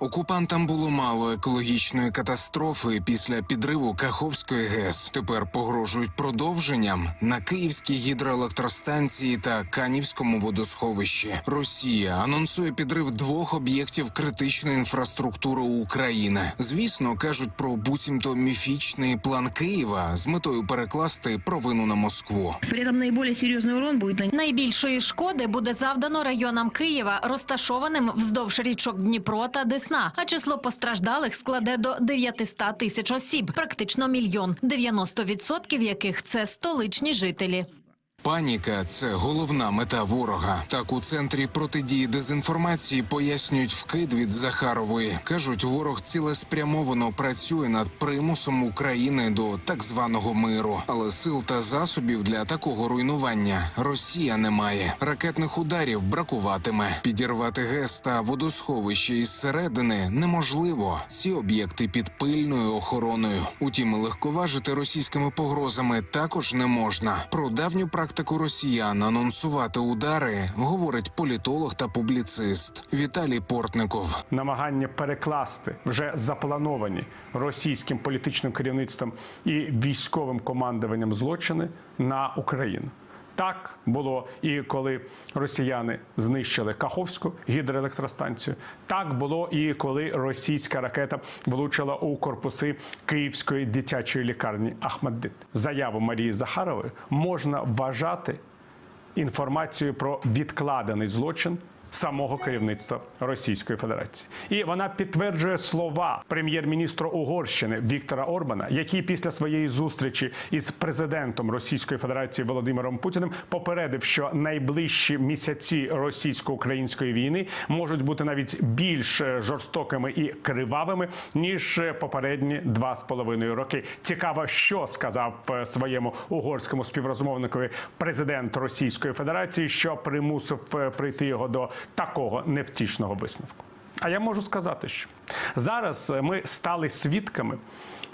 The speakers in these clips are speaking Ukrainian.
Окупантам було мало екологічної катастрофи після підриву Каховської ГЕС. Тепер погрожують продовженням на Київській гідроелектростанції та Канівському водосховищі. Росія анонсує підрив двох об'єктів критичної інфраструктури України. Звісно, кажуть про буцімто міфічний план Києва з метою перекласти провину на Москву. При этом наиболее серьезный урон будет нанесен Найбільшої шкоди буде завдано районам Києва, розташованим вздовж річок Дніпро та Десна. А число постраждалих складе до 900 тисяч осіб, практично мільйон, 90% яких це столичні жителі. Паніка це головна мета ворога. Так у центрі протидії дезінформації пояснюють вкид від Захарової. кажуть, ворог цілеспрямовано працює над примусом України до так званого миру, але сил та засобів для такого руйнування Росія не має. Ракетних ударів бракуватиме. Підірвати ГЕС та водосховище із середини неможливо. Ці об'єкти під пильною охороною. Утім, легковажити російськими погрозами також не можна. Про давню практику росіян анонсувати удари говорить політолог та публіцист Віталій Портников. намагання перекласти вже заплановані російським політичним керівництвом і військовим командуванням злочини на Україну. Так було і коли росіяни знищили Каховську гідроелектростанцію. Так було і коли російська ракета влучила у корпуси Київської дитячої лікарні Ахмаддит. Заяву Марії Захарової можна вважати інформацією про відкладений злочин самого керівництва Російської Федерації. І вона підтверджує слова прем'єр-міністра Угорщини Віктора Орбана, який після своєї зустрічі із президентом Російської Федерації Володимиром Путіним попередив, що найближчі місяці російсько-української війни можуть бути навіть більш е, жорстокими і кривавими ніж е, попередні два з половиною роки. Цікаво, що сказав е, своєму угорському співрозмовникові президент Російської Федерації, що примусив прийти його до такого невтішного висновку. А я можу сказати, що зараз е, ми стали свідками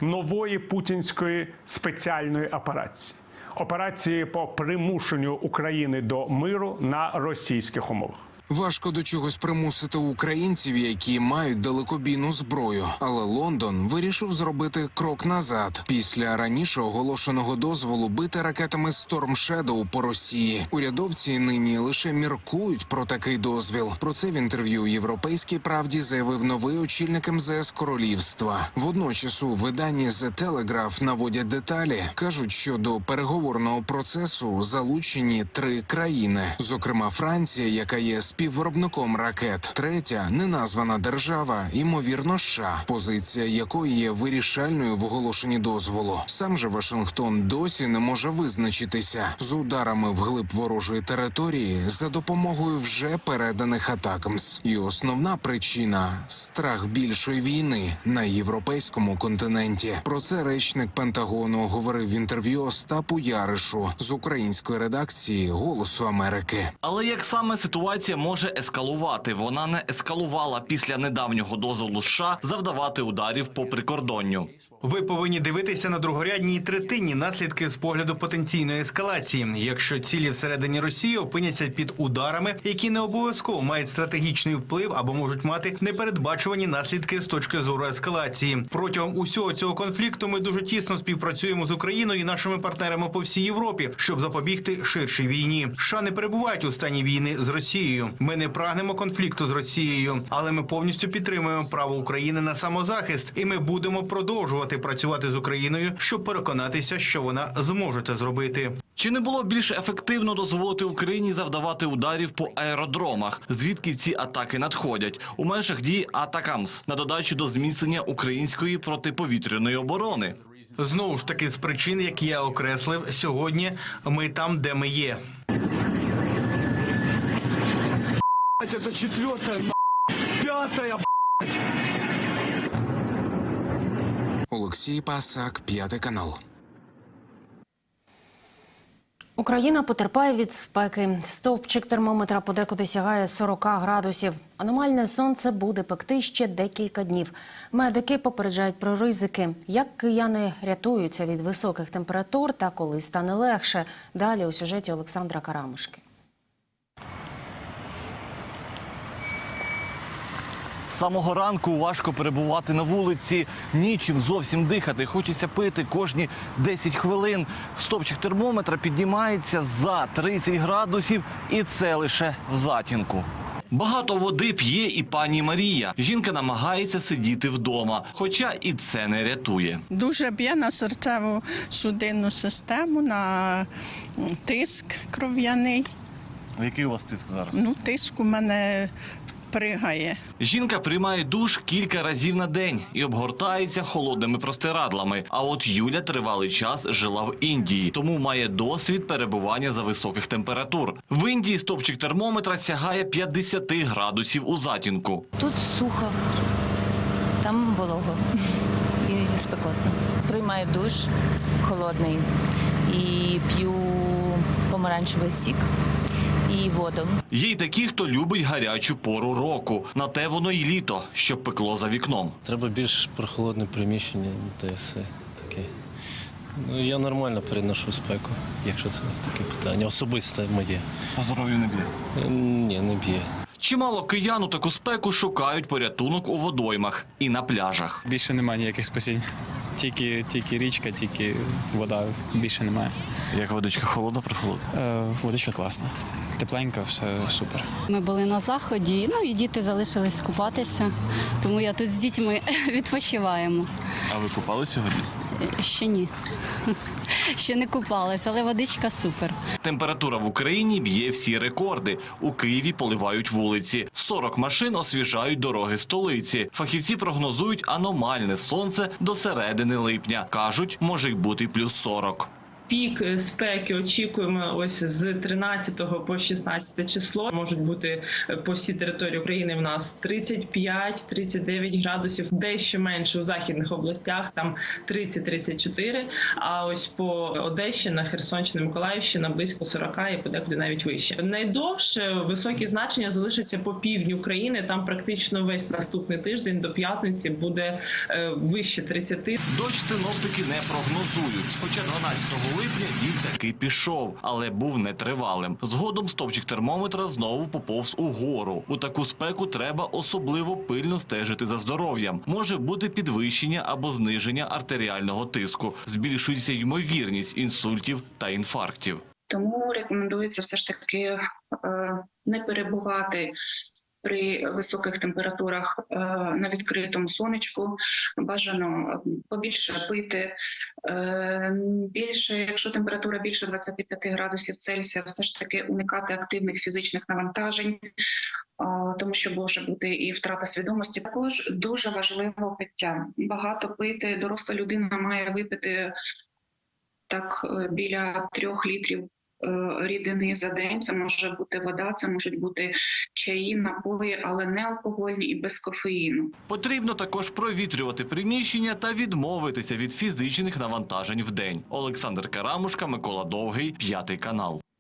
нової путінської спеціальної операції. Операції по примушенню України до миру на російських умовах. Важко до чогось примусити українців, які мають далекобійну зброю. Але Лондон вирішив зробити крок назад після раніше оголошеного дозволу бити ракетами Storm Shadow по Росії. Урядовці нині лише міркують про такий дозвіл. Про це в інтерв'ю Європейській правді заявив новий очільник МЗС Королівства. Водночас у виданні The Telegraph наводять деталі. кажуть, що до переговорного процесу залучені три країни, зокрема Франція, яка є співвиробником ракет, третя неназвана держава, ймовірно, США, позиція якої є вирішальною в оголошенні дозволу. Сам же Вашингтон досі не може визначитися з ударами вглиб ворожої території за допомогою вже переданих атакамс. І основна причина страх більшої війни на європейському континенті. Про це речник Пентагону говорив в інтерв'ю Остапу Яришу з української редакції Голосу Америки. Але як саме ситуація може ескалувати? Вона не ескалувала після недавнього дозволу США завдавати ударів по прикордонню. Ви повинні дивитися на другорядні і третинні наслідки з погляду потенційної ескалації. Якщо цілі всередині Росії опиняться під ударами, які не обов'язково мають стратегічний вплив або можуть мати непередбачувані наслідки з точки зору ескалації. Протягом усього цього конфлікту ми дуже тісно співпрацюємо з Україною і нашими партнерами по всій Європі, щоб запобігти ширшій війні. США не перебувають у стані війни з Росією. Ми не прагнемо конфлікту з Росією, але ми повністю підтримуємо право України на самозахист, і ми будемо продовжувати працювати з Україною, щоб переконатися, що вона зможе це зробити. Чи не було більш ефективно дозволити Україні завдавати ударів по аеродромах, звідки ці атаки надходять у межах дії Атакамс на додачу до зміцнення української протиповітряної оборони? Знову ж таки, з причин, які я окреслив сьогодні, ми там, де ми є. Четвертая, м***, пятая, Олексій Пасак, п'ятий канал. Україна потерпає від спеки. Стовпчик термометра подекуди сягає 40 градусів. Аномальне сонце буде пекти ще декілька днів. Медики попереджають про ризики. Як кияни рятуються від високих температур та коли стане легше. Далі у сюжеті Олександра Карамушки. З самого ранку важко перебувати на вулиці, нічим зовсім дихати. Хочеться пити кожні 10 хвилин. Стопчик термометра піднімається за 30 градусів, і це лише в затінку. Багато води п'є і пані Марія. Жінка намагається сидіти вдома, хоча і це не рятує. Дуже б'є на серцеву судинну систему, на тиск кров'яний. Який у вас тиск зараз? Ну, тиск у мене пригає. Жінка приймає душ кілька разів на день і обгортається холодними простирадлами. А от Юля тривалий час жила в Індії, тому має досвід перебування за високих температур. В Індії стопчик термометра сягає 50 градусів у затінку. Тут сухо, там волого і спекотно. Приймаю душ холодний і п'ю помаранчевий сік і воду. Є й такі, хто любить гарячу пору року. На те воно й літо, щоб пекло за вікном. Треба більш прохолодне приміщення, та й все таке. Ну, я нормально переношу спеку, якщо це таке питання. Особисте моє. По здоров'ю не б'є. Ні, не б'є. Чимало киян у таку спеку шукають порятунок у водоймах і на пляжах. Більше немає ніяких спасінь. Тільки, тільки річка, тільки вода, більше немає. Як водичка холодна, прохолодна? Е, водичка класна. Тепленька, все супер. Ми були на заході, ну і діти залишились купатися, тому я тут з дітьми відпочиваємо. А ви купали сьогодні? Ще ні. Ще не купалась, але водичка супер. Температура в Україні б'є всі рекорди. У Києві поливають вулиці. 40 машин освіжають дороги столиці. Фахівці прогнозують аномальне сонце до середини липня. Кажуть, може й бути плюс 40. Пік е, спеки очікуємо ось з 13 по 16 число. Можуть бути е, по всій території України в нас 35-39 градусів, дещо менше у західних областях, там 30-34. А ось по Одещина, Херсонщина, Миколаївщина близько 40 і подекуди навіть вище. Найдовше високі значення залишаться по півдні України. Там практично весь наступний тиждень до п'ятниці буде е, вище 30. Дощ синоптики не прогнозують. Хоча 12 липня він таки пішов, але був нетривалим. Згодом стопчик термометра знову поповз угору. У таку спеку треба особливо пильно стежити за здоров'ям. Може бути підвищення або зниження артеріального тиску. Збільшується ймовірність інсультів та інфарктів. Тому рекомендується все ж таки е, не перебувати при високих температурах е, на відкритому сонечку. Бажано побільше пити. Е, Більше, якщо температура більше 25 градусів Цельсія, все ж таки уникати активних фізичних навантажень, тому що може бути і втрата свідомості. Також дуже важливо пиття. Багато пити. Доросла людина має випити так е, біля трьох літрів е, рідини за день. Це може бути вода, це можуть бути чаї, напої, але не алкогольні і без кофеїну. Потрібно також провітрювати приміщення та відмовитися від фізичних навантажень в день. Олександр Карамушка, Микола Довгий, п'ятий канал.